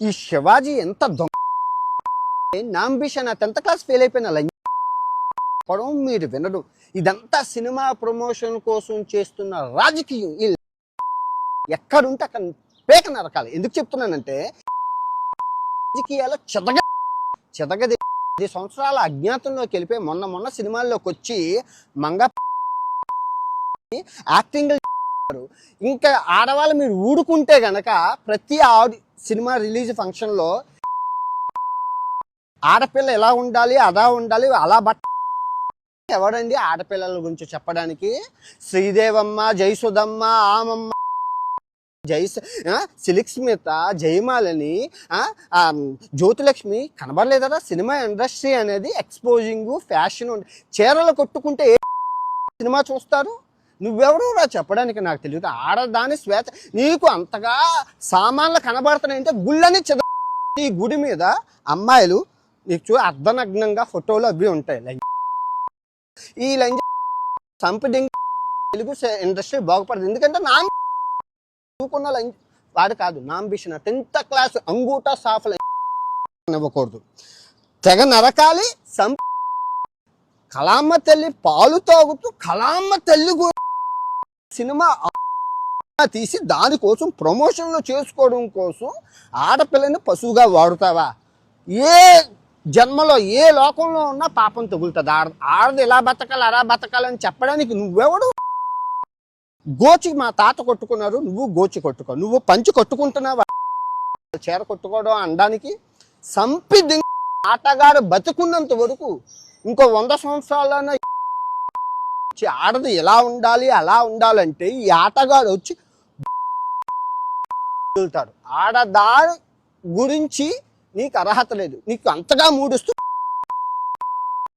ఈ శివాజీ ఎంత దొంగ? నాంబిషన్ ఆ టెన్త్ క్లాస్ ఫెయిల్ అయిపోయిన పడం మీరు వినడం. ఇదంతా సినిమా ప్రమోషన్ కోసం చేస్తున్న రాజకీయం. ఈ ఎక్కడుంటే అక్కడ పేక నరకాలి. ఎందుకు చెప్తున్నానంటే రాజకీయాలు చెదగ చెదగది. పది సంవత్సరాల అజ్ఞాతంలోకి వెళ్ళిపోయి మొన్న మొన్న సినిమాల్లోకి వచ్చి మంగ యాక్టింగ్ ఇంకా ఆడవాళ్ళు మీరు ఊడుకుంటే గనక ప్రతి ఆడి సినిమా రిలీజ్ ఫంక్షన్లో ఆడపిల్ల ఎలా ఉండాలి అలా ఉండాలి అలా బట్ట ఎవడండి ఆడపిల్లల గురించి చెప్పడానికి? శ్రీదేవమ్మ జయసుధమ్మ ఆమమ్మ జై ఆ, సిలిక్ స్మిత జయమాలని జ్యోతిలక్ష్మి కనబడలేదా సినిమా ఇండస్ట్రీ అనేది ఎక్స్పోజింగ్ ఫ్యాషన్ చీరలు కొట్టుకుంటే ఏ సినిమా చూస్తారు? నువ్వెవరురా చెప్పడానికి నాకు తెలియదు. ఆడదాని స్వేచ్ఛ. నీకు అంతగా సామాన్లు కనబడుతున్నాయంటే గుళ్ళని చెద ఈ గుడి మీద అమ్మాయిలు నీకు చూ అర్ధనగ్నంగా ఫోటోలు అవి ఉంటాయి. లంజ ఈ లంజ సంపడింగ్ తెలుగు ఇండస్ట్రీ బాగుపడదు. ఎందుకంటే నా చదువుకున్న లంజ వాడు కాదు నా అంబిషన్ టెన్త్ క్లాస్ అంగూట సాఫ్ ఇవ్వకూడదు తెగ నరకాలి సం కలామ్మ తల్లి పాలు తాగుతూ కలామ్మ తల్లి సినిమా తీసి దానికోసం ప్రమోషన్లు చేసుకోవడం కోసం ఆడపిల్లని పశువుగా వాడుతావా? ఏ జన్మలో ఏ లోకంలో ఉన్నా పాపం తగులుతుంది. ఆడ ఆడది ఇలా బతకాలి అలా బతకాలని చెప్పడానికి నువ్వెవడు? గోచి మా తాత కొట్టుకున్నారు నువ్వు గోచి కొట్టుకో. నువ్వు పంచి కొట్టుకుంటున్నావా? చీర కొట్టుకోవడం అనడానికి సంపి ఆటగాడు బతుకున్నంత వరకు ఇంకో వంద సంవత్సరాలైనా ఆడది ఎలా ఉండాలి అలా ఉండాలంటే ఈ ఆటగాడు వచ్చి వెళ్తాడు ఆడదాని గురించి నీకు అర్హత లేదు. నీకు అంతగా మూడుస్తూ